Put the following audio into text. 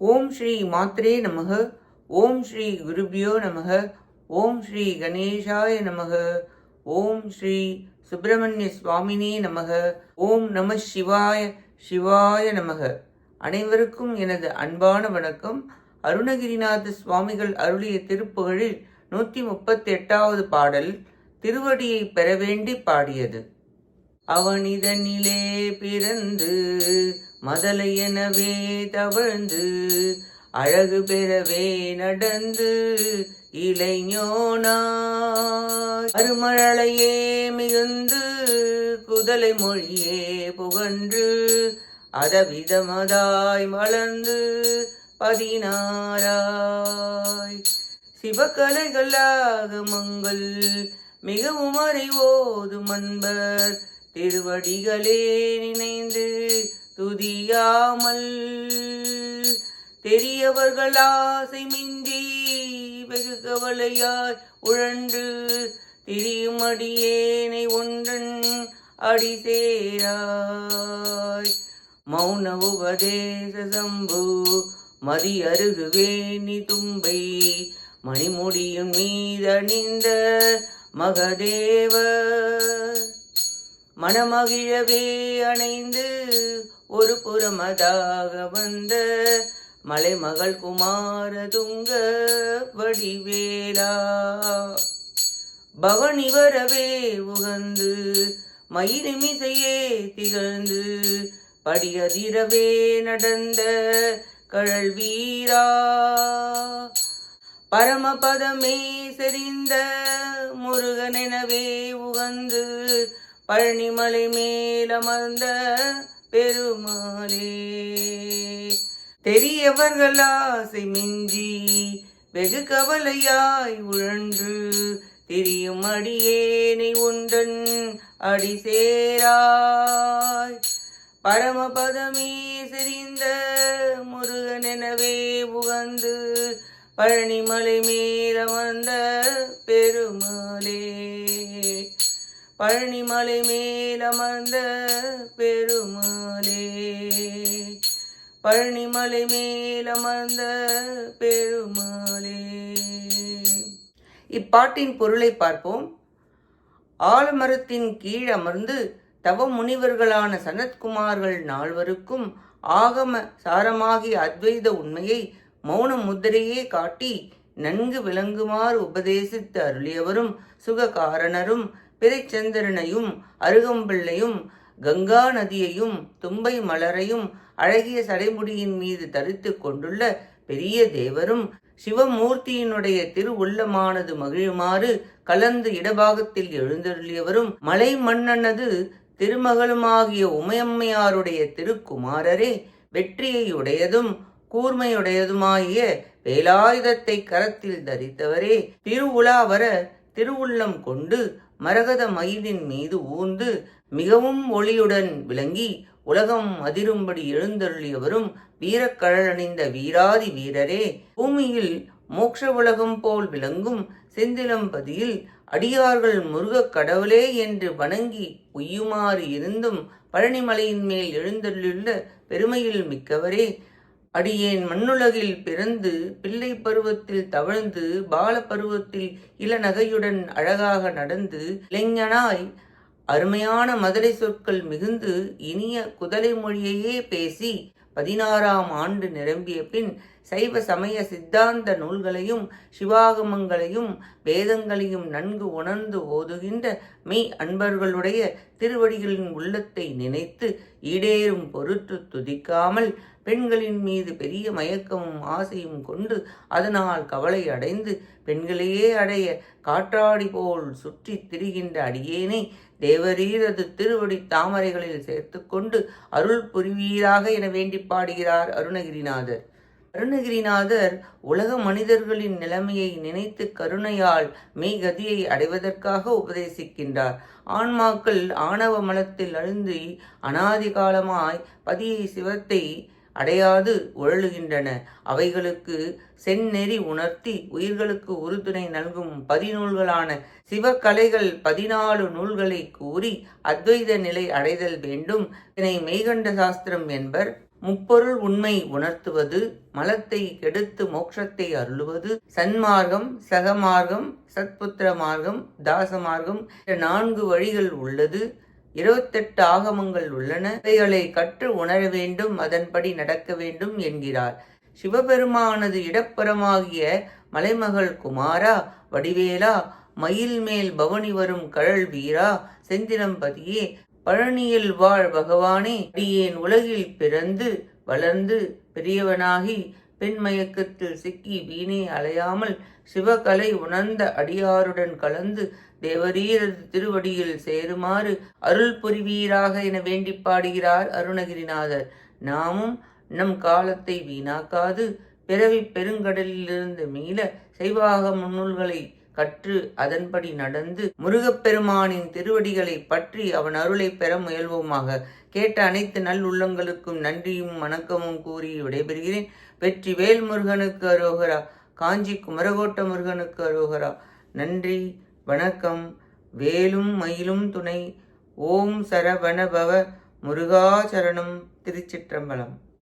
ஓம் ஸ்ரீ மாத்ரே நமக ஓம் ஸ்ரீ குருபியோ நமக ஓம் ஸ்ரீ கணேஷாய நமக ஓம் ஸ்ரீ சுப்பிரமணிய சுவாமினே நமக ஓம் நம சிவாய சிவாய நமக. அனைவருக்கும் எனது அன்பான வணக்கம். அருணகிரிநாத சுவாமிகள் அருளிய திருப்புகழில் நூற்றி முப்பத்தி எட்டாவது பாடல் திருவடியை பெற வேண்டி பாடியது. அவனிதனிலே பிறந்து மதலை எனவே தவழ்ந்து அழகு பெறவே நடந்து இளைஞனாய். அருமழலையே மிகுந்து குதலை மொழியே புகன்று அதவிதமதாய் மலர்ந்து பதினாராய் சிவகலைகள் ஆகமங்கள் மிகவும் அறிவோது அன்பர் திருவடிகளே நினைந்து துதியாமல் பெரியவர்கள் ஆசை மிஞ்சி வெகு கவலையாய் உழண்டு திரியுமடியேனை ஒன்றன் அடி சேராய். மௌன உபதேச சம்பு மதி அருகுவே நீ தும்பை மணிமுடியும் மீதணிந்த மகதேவ மனமகிழவே அணைந்து ஒரு புறமதாக வந்த மலைமகள் குமாரதுங்க வடிவேலா. பவனி வரவே உகந்து மயிலிமிசையே திகழ்ந்து படியதிரவே நடந்த கழல் வீரா. பரமபதமே செறிந்த முருகனெனவே உகந்து பழனிமலை மேலமர்ந்த பெருமாளே. தெரியவர்கள் ஆசை மிஞ்சி வெகு கவலையாய் உழன்று திரியும் அடியேனை உண்டன் அடி சேராய். பரமபதமே செறிந்த முருகனெனவே உகந்து பழனிமலை மேலமர்ந்த பெருமாளே. பழனிமலை மேலமர்ந்த பெருமாளே. பழனிமலை மேலமர்ந்த பெருமாளே. இப்பாட்டின் பொருளை பார்ப்போம். ஆலமரத்தின் கீழ் அமர்ந்து தவ முனிவர்களான சனத்குமார்கள் நால்வருக்கும் ஆகம சாரமாகிய அத்வைத உண்மையை மௌன முத்திரையே காட்டி நன்கு விளங்குமாறு உபதேசித்து அருளியவரும் சுககாரணரும் பிறைச்சந்திரனையும் அருகம்பிள்ளையும் கங்கா நதியையும் தும்பை மலரையும் அழகிய சடைமுடியின் மீது தரித்து கொண்டுள்ள பெரிய தேவரும் சிவமூர்த்தியினுடைய திரு உள்ளமானது மகிழுமாறு கலந்து இடபாகத்தில் எழுந்தருளியவரும் மலை மன்னனது திருமகளுமாகிய உமையம்மையாருடைய திருக்குமாரரே வெற்றியையுடையதும் கூர்மையுடையதுமாகிய வேலாயுதத்தை கரத்தில் தரித்தவரே திருவுலாவர திருவுள்ளம் கொண்டு மரகத மயிலின் மீது ஊர்ந்து மிகவும் ஒளியுடன் விளங்கி உலகம் அதிரும்படி எழுந்தருளியவரும் வீரக்கழலணிந்த வீராதி வீரரே. பூமியில் மோட்ச உலகம் போல் விளங்கும் செந்திலம்பதியில் அடியார்கள் முருகக் கடவுளே என்று வணங்கி உய்யுமாறு இருந்தும் பழனிமலையின் மேல் எழுந்தருளியுள்ள பெருமையில் மிக்கவரே. அடியேன் மண்ணுலகில் பிறந்து பிள்ளை பருவத்தில் தவழ்ந்து பால பருவத்தில் இளநகையுடன் அழகாக நடந்து இளைஞனாய் அருமையான மதுரை சொற்கள் மிகுந்து இனிய குதலை மொழியையே பேசி பதினாறாம் ஆண்டு நிரம்பிய பின் சைவ சமய சித்தாந்த நூல்களையும் சிவாகமங்களையும் வேதங்களையும் நன்கு உணர்ந்து ஓதுகின்ற மெய் அன்பர்களுடைய திருவடிகளின் உள்ளத்தை நினைத்து ஈடேறும் பொருட்டு துதிக்காமல் பெண்களின் மீது பெரிய மயக்கமும் ஆசையும் கொண்டு அதனால் கவலை அடைந்து பெண்களையே அடைய காற்றாடி போல் சுற்றி திரிகின்ற அடியேனை தேவரீரது திருவடி தாமரைகளில் சேர்த்துக்கொண்டு அருள் புரிவீராக என வேண்டி பாடுகிறார் அருணகிரிநாதர். அருணகிரிநாதர் உலக மனிதர்களின் நிலைமையை நினைத்து கருணையால் மெய்கதியை அடைவதற்காக உபதேசிக்கின்றார். ஆன்மாக்கள் ஆணவ மலத்தில் அழுந்தி அனாதிகாலமாய் பதியை சிவத்தை அடையாது உழலுகின்றன. அவைகளுக்கு செந்நெறி உணர்த்தி உயிர்களுக்கு உறுதுணை நல்கும் பதிநூல்களான சிவக்கலைகள் பதினாலு நூல்களை கூறி அத்வைத நிலை அடைதல் வேண்டும். இதனை மெய்கண்ட சாஸ்திரம் என்பர் முப்பொருள் உண்மை உணர்த்துவது மலத்தை கெடுத்து மோட்சத்தை அருளுவது சன்மார்க்கம் சகமார்க்கம் சத்புத்திர மார்க்கம் தாச மார்க்கம் நான்கு வழிகள் உள்ளது. இருபத்தெட்டு ஆகமங்கள் உள்ளன. இவைகளை கற்று உணர வேண்டும் அதன்படி நடக்க வேண்டும் என்கிறார். சிவபெருமானது இடப்புறமாகிய மலைமகள் குமாரா வடிவேலா மயில் மேல் பவனி வரும் கழல் வீரா செந்திரம்பதியே பழனியில் வாழ் பகவானே அடியேன் உலகில் பிறந்து வளர்ந்து பெரியவனாகி பெண்மயக்கத்தில் சிக்கி வீணே அலையாமல் சிவகலை உணர்ந்த அடியாருடன் கலந்து தேவரீரது திருவடியில் சேருமாறு அருள் புரிவீராக என வேண்டி பாடுகிறார் அருணகிரிநாதர். நாமும் நம் காலத்தை வீணாக்காது பிறவி பெருங்கடலிலிருந்து மீள செய்வாக முன்னூல்களை கற்று அதன்படி நடந்து முருகப்பெருமானின் திருவடிகளை பற்றி அவன் அருளை பெற முயல்வோமாக. கேட்ட அனைத்து நல்லுள்ளங்களுக்கும் நன்றியும் வணக்கமும் கூறி விடைபெறுகிறேன். வெற்றி வேல் முருகனுக்கு அரோகரா காஞ்சி குமரகோட்ட முருகனுக்கு அரோகரா. நன்றி வணக்கம். வேலும் மயிலும் துணை. ஓம் சரவணபவ முருகாசரணம் திருச்சிற்றம்பலம்.